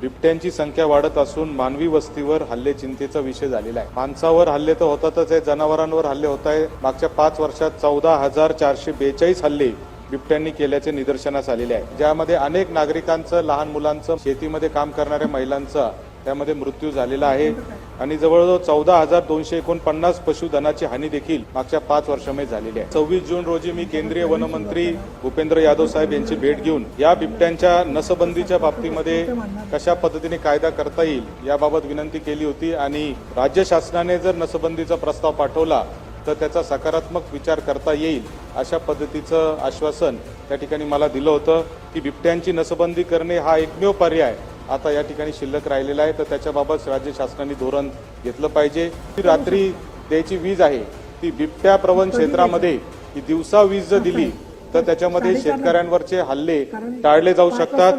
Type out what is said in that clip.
बिबट्यांची संख्या वाढत असून मानवी वस्तीवर हल्ले चिंतेचा विषय झालेला आहे. माणसावर हल्ले तर होतातच आहे जनावरांवर हल्ले होत आहे. मागच्या पाच वर्षात चौदा हजार चारशे बेचाळीस हल्ले बिबट्यांनी केल्याचे निदर्शनास आलेले आहे. ज्यामध्ये अनेक नागरिकांचं लहान मुलांचं शेतीमध्ये काम करणाऱ्या महिलांचा त्यामध्ये मृत्यू झालेला आहे. आणि जवळजवळ चौदा हजार दोनशे एकोणपन्नास पशुधनाची हानी देखील मागच्या पाच वर्षामध्ये झालेली आहे. सव्वीस जून रोजी मी केंद्रीय वनमंत्री भूपेंद्र यादव साहेब यांची भेट घेऊन या बिबट्यांच्या नसबंदीच्या बाबतीमध्ये कशा पद्धतीने कायदा करता येईल याबाबत विनंती केली होती आणि राज्य शासनाने जर नसबंदीचा प्रस्ताव पाठवला तर त्याचा सकारात्मक विचार करता येईल अशा पद्धतीचं आश्वासन त्या ठिकाणी मला दिलं होतं की बिबट्यांची नसबंदी करणे हा एकमेव पर्याय आता या ठिकाणी शिल्लक राहिलेला आहे. तर त्याच्याबाबत राज्य शासनाने धोरण घेतलं पाहिजे. ती रात्री द्यायची वीज आहे. ती बिबट्या प्रवण क्षेत्रामध्ये दिवसा वीज जर दिली तर त्याच्यामध्ये शेतकऱ्यांवरचे हल्ले टाळले जाऊ शकतात.